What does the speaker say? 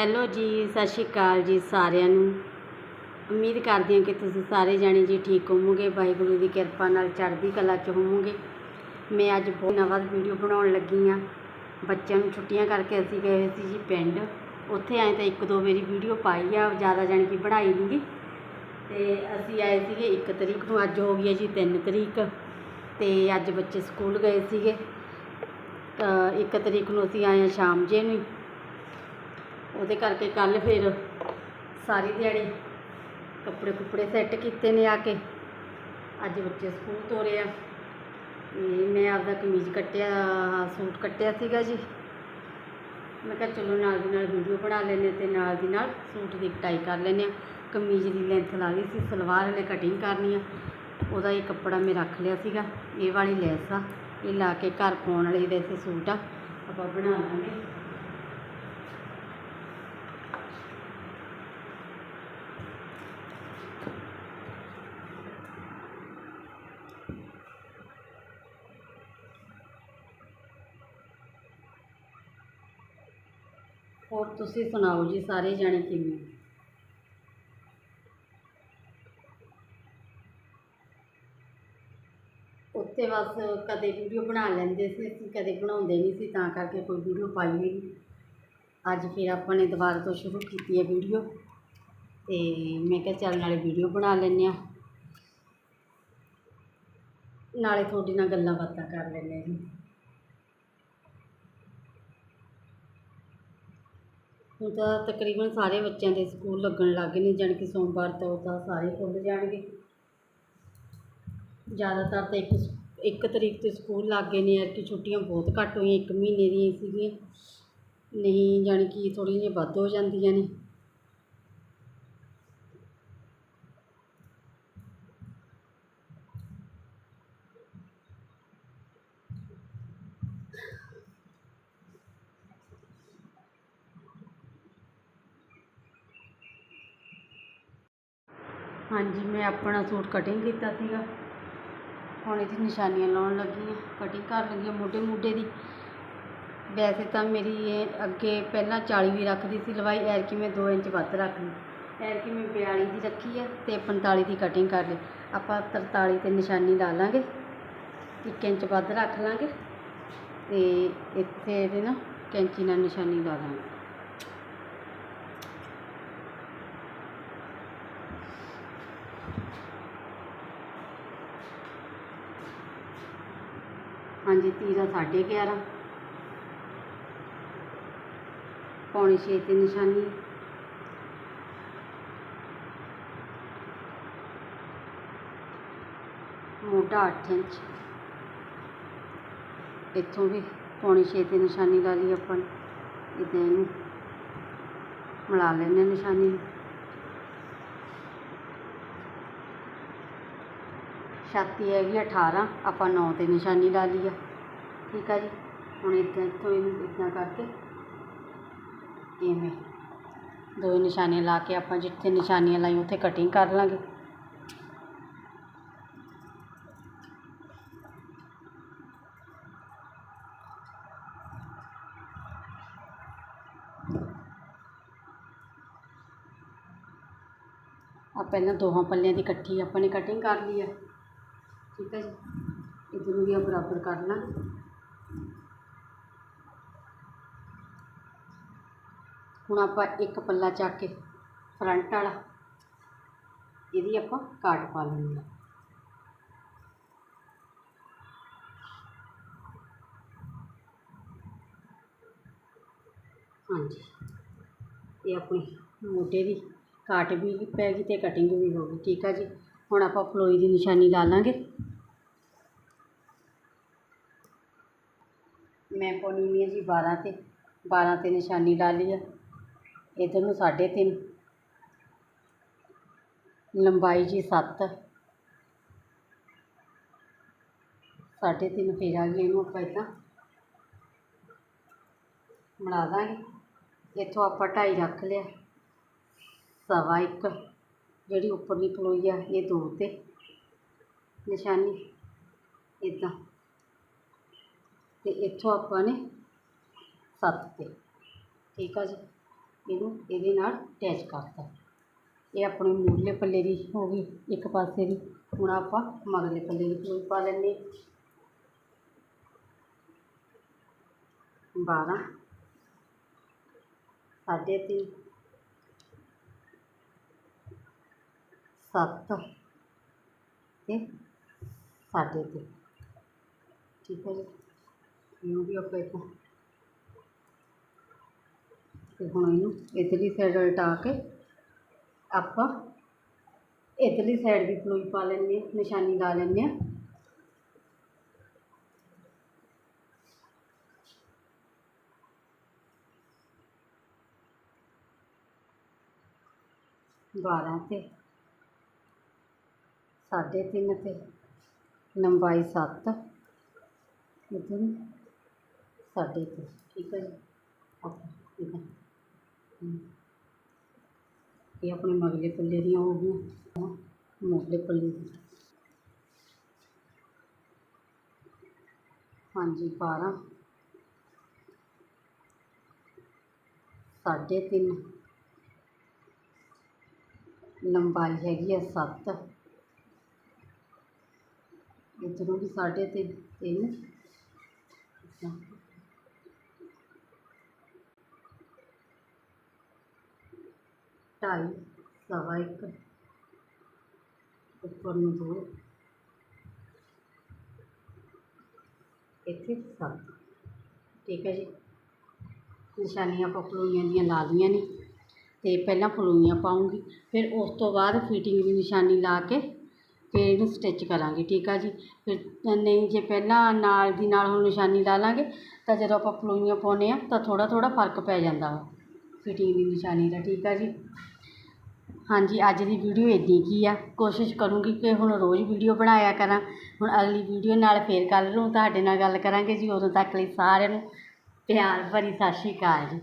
Hello ਜੀ, ਸਤਿ ਸ਼੍ਰੀ ਅਕਾਲ ਜੀ ਸਾਰਿਆਂ ਨੂੰ। ਉਮੀਦ ਕਰਦੀ ਹਾਂ ਕਿ ਤੁਸੀਂ ਸਾਰੇ ਜਾਣੇ ਜੀ ਠੀਕ ਹੋਵੋਗੇ, ਵਾਹਿਗੁਰੂ ਦੀ ਕਿਰਪਾ ਨਾਲ ਚੜ੍ਹਦੀ ਕਲਾ 'ਚ ਹੋਵੋਗੇ। ਮੈਂ ਅੱਜ ਬਹੁਤ ਨਵਾਂ ਵੀਡੀਓ ਬਣਾਉਣ ਲੱਗੀ ਹਾਂ। ਬੱਚਿਆਂ ਨੂੰ ਛੁੱਟੀਆਂ ਕਰਕੇ ਅਸੀਂ ਗਏ ਸੀ ਜੀ ਪਿੰਡ। ਉੱਥੇ ਆਏ ਤਾਂ ਇੱਕ ਦੋ ਵਾਰੀ ਵੀਡੀਓ ਪਾਈ ਆ ਜ਼ਿਆਦਾ ਜਾਣੀ ਕਿ ਬਣਾਈ ਨਹੀਂ ਗੀ। ਤੇ ਅਸੀਂ ਆਏ ਸੀਗੇ ਇੱਕ ਤਰੀਕ ਨੂੰ, ਅੱਜ ਹੋ ਗਈ ਹੈ ਜੀ ਤਿੰਨ ਤਰੀਕ। ਤੇ ਅੱਜ ਬੱਚੇ ਸਕੂਲ ਗਏ ਸੀਗੇ। ਤਾਂ ਇੱਕ ਤਰੀਕ ਨੂੰ ਅਸੀਂ ਆਏ ਹਾਂ ਸ਼ਾਮ ਜੇ ਨੂੰ ਉਹਦੇ ਕਰਕੇ ਕੱਲ ਫਿਰ ਸਾਰੀ ਦਿਹਾੜੀ ਕੱਪੜੇ ਕੁੱਪੜੇ ਸੈੱਟ ਕੀਤੇ ਨੇ ਆ ਕੇ। ਅੱਜ ਬੱਚੇ ਸਕੂਲ ਤੋਰੇ ਆ। ਮੈਂ ਆਪਦਾ ਕਮੀਜ਼ ਕੱਟਿਆ, ਸੂਟ ਕੱਟਿਆ ਸੀਗਾ ਜੀ। ਮੈਂ ਕਿਹਾ ਚਲੋ ਨਾਲ ਦੀ ਨਾਲ ਵੀਡੀਓ ਬਣਾ ਲੈਂਦੇ ਤੇ ਨਾਲ ਦੀ ਨਾਲ ਸੂਟ ਦੀ ਕਟਾਈ ਕਰ ਲੈਂਦੇ ਆ ਕਮੀਜ਼ ਦੀ ਲੈਂਥ ਲਾ ਲਈ ਸੀ, ਸਲਵਾਰ ਨੇ ਕਟਿੰਗ ਕਰਨੀ ਆ। ਉਹਦਾ ਇਹ ਕੱਪੜਾ ਮੈਂ ਰੱਖ ਲਿਆ ਸੀਗਾ, ਇਹ ਵਾਲੀ ਲੈਸ ਆ। ਇਹ ਲਾ ਕੇ ਘਰ ਪਾਉਣ ਵਾਲੇ ਵੈਸੇ ਸੂਟ ਆ। ਆਪਾਂ ਬਣਾ ਲਾਂਗੇ। ਹੋਰ ਤੁਸੀਂ ਸੁਣਾਓ ਜੀ ਸਾਰੇ ਜਾਣੇ ਕਿਵੇਂ? ਹੋ? ਉੱਥੇ ਬਸ ਕਦੇ ਵੀਡੀਓ ਬਣਾ ਲੈਂਦੇ ਸੀ, ਅਸੀਂ ਕਦੇ ਬਣਾਉਂਦੇ ਨਹੀਂ ਸੀ, ਤਾਂ ਕਰਕੇ ਕੋਈ ਵੀਡੀਓ ਪਾਈ ਨਹੀਂ। ਅੱਜ ਫਿਰ ਆਪਾਂ ਨੇ ਦੁਬਾਰਾ ਤੋਂ ਸ਼ੁਰੂ ਕੀਤੀ ਹੈ ਵੀਡੀਓ ਤੇ ਮੈਂ ਕਿਹਾ ਚੱਲ ਨਾਲੇ ਵੀਡੀਓ ਬਣਾ ਲੈਂਦੇ ਆ ਨਾਲੇ ਤੁਹਾਡੇ ਨਾਲ ਗੱਲਾਂ ਬਾਤਾਂ ਕਰ ਲੈਂਦੇ ਹਾਂ ਜੀ ਹੁਣ ਤਾਂ ਤਕਰੀਬਨ ਸਾਰੇ ਬੱਚਿਆਂ ਦੇ ਸਕੂਲ ਲੱਗਣ ਲੱਗ ਗਏ ਨੇ, ਜਾਣੀ ਕਿ ਸੋਮਵਾਰ ਤੋਂ ਤਾਂ ਸਾਰੇ ਖੁੱਲ੍ਹ ਜਾਣਗੇ। ਜ਼ਿਆਦਾਤਰ ਤਾਂ ਇੱਕ ਇੱਕ ਤਰੀਕ ਤੋਂ ਸਕੂਲ ਲੱਗ ਗਏ ਨੇ, ਐਤਕੀ ਛੁੱਟੀਆਂ ਬਹੁਤ ਘੱਟ ਹੋਈਆਂ, ਇੱਕ ਮਹੀਨੇ ਦੀਆਂ ਸੀਗੀਆਂ। ਨਹੀਂ, ਜਾਣੀ ਕਿ ਥੋੜ੍ਹੀਆਂ ਜਿਹੀਆਂ ਵੱਧ ਹੋ ਜਾਂਦੀਆਂ ਨੇ। ਹਾਂਜੀ, ਮੈਂ ਆਪਣਾ ਸੂਟ ਕਟਿੰਗ ਕੀਤਾ ਸੀਗਾ। ਹੁਣ ਇਹਦੀ ਨਿਸ਼ਾਨੀਆਂ ਲਾਉਣ ਲੱਗੀ ਹਾਂ। ਕਟਿੰਗ ਕਰਨ ਲੱਗੀ ਹਾਂ ਮੋਢੇ ਮੋਢੇ ਦੀ। ਵੈਸੇ ਤਾਂ ਮੇਰੀ ਇਹ ਅੱਗੇ ਪਹਿਲਾਂ 40 ਵੀ ਰੱਖਦੀ ਸੀ ਲਵਾਈ ਐਰਕੀ ਮੈਂ 2 ਇੰਚ ਵੱਧ ਰੱਖ ਲਈ। ਐਰਕੀ ਮੈਂ 42 ਦੀ ਰੱਖੀ ਹੈ ਤੇ 45 ਦੀ ਕਟਿੰਗ ਕਰ ਲਈ। ਆਪਾਂ 43 ਤੇ ਨਿਸ਼ਾਨੀ ਲਾ ਲਾਂਗੇ। 1 ਇੰਚ ਵੱਧ ਰੱਖ ਲਾਂਗੇ ਤੇ ਇੱਥੇ ਇਹਦੇ ਨਾ ਕੈਂਚੀ ਨਾਲ ਨਿਸ਼ਾਨੀ ਲਾ ਲਾਂਗੇ। ਹਾਂਜੀ ਤੀਰਾ ਸਾਢੇ ਗਿਆਰਾਂ। ਪੌਣੇ ਛੇ ਤੇ ਨਿਸ਼ਾਨੀ। ਮੋਢਾ 8 ਇੰਚ। ਇੱਥੋਂ ਵੀ ਪੌਣੇ ਛੇ ਤੇ ਨਿਸ਼ਾਨੀ ਲਾ ਲਈ ਆਪਾਂ। ਨੇ ਇਹਨੂੰ ਮਿਲਾ ਲੈਂਦੇ ਹਾਂ ਨਿਸ਼ਾਨੀ ਨੂੰ ਛਾਤੀ ਹੈਗੀ 18 ਆਪਾਂ ਨੌ ਤੇ ਨਿਸ਼ਾਨੀ ਲਾ ਲਈ ਆ। ਠੀਕ ਆ ਜੀ? ਹੁਣ ਇੱਦਾਂ ਇੱਥੋਂ ਇਹਨੂੰ ਇੱਦਾਂ ਕਰਕੇ ਇਵੇਂ ਦੋ ਨਿਸ਼ਾਨੀਆਂ ਲਾ ਕੇ ਆਪਾਂ ਜਿੱਥੇ ਨਿਸ਼ਾਨੀਆਂ ਲਾਈ ਉੱਥੇ ਕਟਿੰਗ ਕਰ ਲਾਂਗੇ। ਆ ਪਹਿਲਾਂ ਦੋਹਾਂ ਪੱਲਿਆਂ ਦੀ ਇਕੱਠੀ ਆਪਾਂ ਨੇ ਕਟਿੰਗ ਕਰ ਲਈ ਆ। ਠੀਕ ਹੈ ਜੀ। ਇੱਧਰ ਨੂੰ ਵੀ ਆ ਬਰਾਬਰ ਕਰ ਲਾਂ। ਹੁਣ ਆਪਾਂ ਇੱਕ ਪੱਲਾ ਚੱਕ ਕੇ ਫਰੰਟ ਵਾਲਾ, ਇਹਦੀ ਆਪਾਂ ਕਾਟ ਪਾ ਲੈਣੀ ਆ ਹਾਂਜੀ। ਇਹ ਆਪਣੀ ਮੋਢੇ ਦੀ ਕਾਟ ਵੀ ਪੈ ਗਈ ਤੇ ਕਟਿੰਗ ਵੀ ਹੋ ਗਈ, ਠੀਕ ਆ ਜੀ। ਹੁਣ ਆਪਾਂ ਫਲੋਈ ਦੀ ਨਿਸ਼ਾਨੀ ਲਾ ਲਾਂਗੇ। ਮੈਂ ਪਾਉਣੀ ਹੁੰਦੀ ਹੈ ਜੀ 12 ਤੇ 12 ਤੇ ਨਿਸ਼ਾਨੀ ਲਾ ਲਈ ਆ। ਇੱਧਰ ਨੂੰ ਸਾਢੇ ਤਿੰਨ। ਲੰਬਾਈ ਜੀ ਸੱਤ। ਸਾਢੇ ਤਿੰਨ ਫੇਰ ਆ ਗਈ ਇਹਨੂੰ ਆਪਾਂ ਇੱਦਾਂ ਬਣਾ ਦਾਂਗੇ। ਇੱਥੋਂ ਆਪਾਂ ਢਾਈ ਰੱਖ ਲਿਆ। ਸਵਾ ਇੱਕ, ਜਿਹੜੀ ਉੱਪਰਲੀ ਪਲੋਈ ਆ, ਇਹ ਦੋ ਤੇ। ਨਿਸ਼ਾਨੀ, ਇੱਦਾਂ। ਤੇ ਇੱਥੋਂ ਆਪਾਂ ਨੇ ਸੱਤ ਤੇ ਠੀਕ ਆ ਜੀ ਇਹਨੂੰ ਇਹਦੇ ਨਾਲ ਅਟੈਚ ਕਰਤਾ ਇਹ ਆਪਣੇ ਮੂਹਰਲੇ ਪੱਲੇ ਦੀ ਹੋ ਗਈ ਇੱਕ ਪਾਸੇ ਦੀ ਹੁਣ ਆਪਾਂ ਮਗਰਲੇ ਪੱਲੇ ਦੀ ਪਲੂਈ ਪਾ ਲੈਂਦੇ ਬਾਰਾਂ ਸਾਢੇ ਤਿੰਨ ਸੱਤ ਤੇ ਸਾਢੇ ਤਿੰਨ ਠੀਕ ਹੈ ਜੀ ਇਹਨੂੰ ਵੀ ਆਪਾਂ ਇੱਥੋਂ। ਤੇ ਹੁਣ ਇਹਨੂੰ ਇਧਰਲੀ ਸਾਈਡ ਉਲਟਾ ਕੇ ਆਪਾਂ ਇਧਰਲੀ ਸਾਈਡ ਦੀ ਪਲੂਈ ਪਾ ਲੈਂਦੇ ਹਾਂ, ਨਿਸ਼ਾਨੀ ਲਾ ਲੈਂਦੇ ਹਾਂ। ਬਾਰਾਂ ਤੇ ਸਾਢੇ ਤਿੰਨ ਤੇ ਲੰਬਾਈ ਸੱਤ। ਇੱਧਰ ਨੂੰ ਸਾਢੇ ਤਿੰਨ ਠੀਕ ਹੈ ਜੀ ਓਕੇ ਠੀਕ ਹੈ ਹਮ। ਇਹ ਆਪਣੇ ਮਗਲੇ ਪੱਲੇ ਦੀਆਂ ਹੋ ਗਈਆਂ ਮੋਢਲੇ ਪੱਲੇ ਦੀ ਹਾਂਜੀ ਬਾਰਾਂ ਸਾਢੇ ਤਿੰਨ ਲੰਬਾਈ ਹੈਗੀ ਹੈ ਸੱਤ ਇੱਧਰੋਂ ਵੀ ਸਾਢੇ ਤਿੰਨ ਤਿੰਨ ਢਾਈ ਸਵਾ ਇੱਕ। ਉੱਪਰ ਨੂੰ ਦੋ। ਇੱਥੇ ਸੱਤ। ਠੀਕ ਹੈ ਜੀ। ਨਿਸ਼ਾਨੀਆਂ ਆਪਾਂ ਫਲੂਈਆਂ ਦੀਆਂ ਲਾ ਲਈਆਂ ਨੇ। ਤੇ ਪਹਿਲਾਂ ਫਲੂਈਆਂ ਪਾਉਂਗੀ। ਫਿਰ ਉਸ ਤੋਂ ਬਾਅਦ ਫਿਟਿੰਗ ਦੀ ਨਿਸ਼ਾਨੀ ਲਾ ਕੇ ਫਿਰ ਇਹਨੂੰ ਸਟਿਚ ਕਰਾਂਗੇ। ਠੀਕ ਆ ਜੀ। ਫਿਰ ਨਹੀਂ, ਜੇ ਪਹਿਲਾਂ ਨਾਲ ਦੀ ਨਾਲ ਹੁਣ ਨਿਸ਼ਾਨੀ ਲਾ ਲਾਂਗੇ, ਤਾਂ ਜਦੋਂ ਆਪਾਂ ਫਲੂਈਆਂ ਪਾਉਂਦੇ ਆ ਤਾਂ ਥੋੜ੍ਹਾ ਥੋੜ੍ਹਾ ਫ਼ਰਕ ਪੈ ਜਾਂਦਾ ਵਾ। ਫਿਟਿੰਗ ਦੀ ਨਿਸ਼ਾਨੀ ਦਾ। ਠੀਕ ਆ ਜੀ। ਹਾਂਜੀ, ਅੱਜ ਦੀ ਵੀਡੀਓ ਇੱਦਾਂ ਕੀ ਆ? ਕੋਸ਼ਿਸ਼ ਕਰੂੰਗੀ ਕਿ ਹੁਣ ਰੋਜ਼ ਵੀਡੀਓ ਬਣਾਇਆ ਕਰਾਂ। ਹੁਣ ਅਗਲੀ ਵੀਡੀਓ ਨਾਲ ਫੇਰ ਕੱਲ੍ਹ ਨੂੰ ਤੁਹਾਡੇ ਨਾਲ ਗੱਲ ਕਰਾਂਗੇ ਜੀ। ਉਦੋਂ ਤੱਕ ਲਈ ਸਾਰਿਆਂ ਨੂੰ ਪਿਆਰ ਭਰੀ ਸਤਿ ਸ਼੍ਰੀ ਅਕਾਲ ਜੀ।